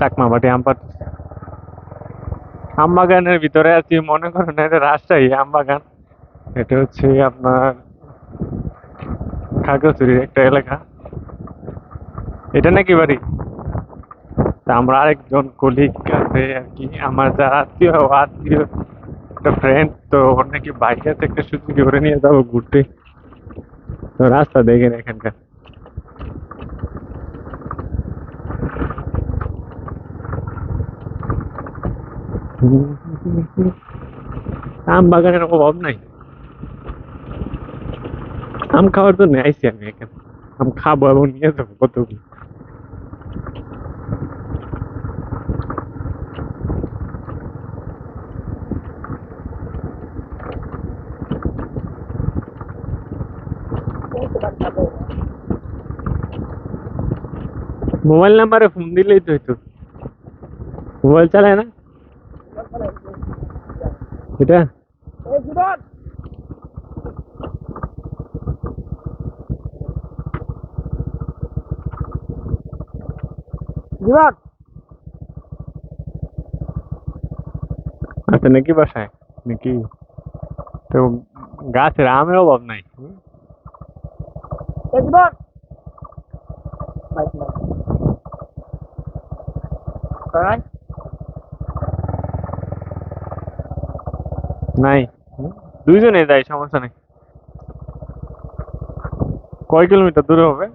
চাকমা বাটি আম পাড়তেছে আম বাগানের ভিতরে আছি মনে করেন এটা রাজশাহী আম বাগান এটা হচ্ছে আপনার খাগড়াছড়ির একটা এলাকা। এটা নাকি বাড়ি? আমরা আরেকজন কলিগ আছে আর কি, আমার যারা আত্মীয় আত্মীয়, একটা ফ্রেন্ড তো ওর নাকি বাইক আছে একটা সুযোগ করে নিয়ে যাব ঘুরতে। তো রাস্তা দেখেন এখানকার। আম বাগানের অভাব নাই। আম খাওয়ার জন্য আইসি আমি এখানে। আম খাব এবং নিয়ে যাব কতগুলো মোবাইল নাম্বারে ফোন দিলেই তো হইতো। মোবাইল চালায় না? এটা জীবন আচ্ছা নাকি বাসায় নাকি তো গাছের আমের অভাব নাই হুম? এই জীবন বাইক নাই? দুইজনে যাই সমস্যা নেই কয় কিলোমিটার দূরে হবে